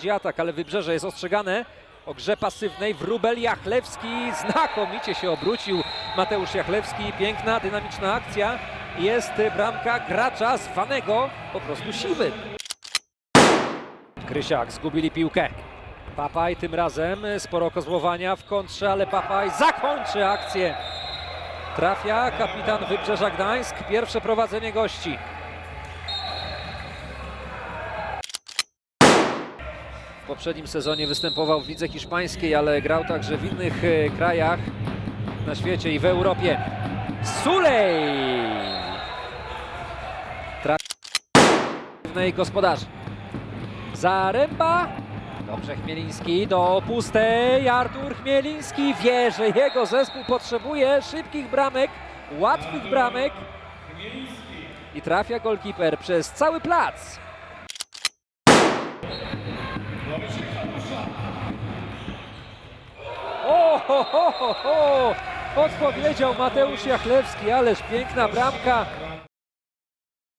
prowadzi atak, ale Wybrzeże jest ostrzegane o grze pasywnej. Wróbel Jachlewski znakomicie się obrócił. Mateusz Jachlewski, piękna, dynamiczna akcja. Jest bramka gracza zwanego po prostu siwym. Krysiak zgubili piłkę. Papaj tym razem sporo kozłowania w kontrze, ale Papaj zakończy akcję. Trafia kapitan Wybrzeża Gdańsk. Pierwsze prowadzenie gości. Poprzednim sezonie występował w lidze hiszpańskiej, ale grał także w innych e, krajach na świecie i w Europie. Sulej! Trafnej gospodarzy. Zaręba. Dobrze Chmieliński do pustej. Artur Chmieliński wie, że jego zespół potrzebuje szybkich bramek, łatwych bramek. I trafia golkiper przez cały plac. O, ho, ho, ho. Odpowiedział Mateusz Jachlewski, ależ piękna bramka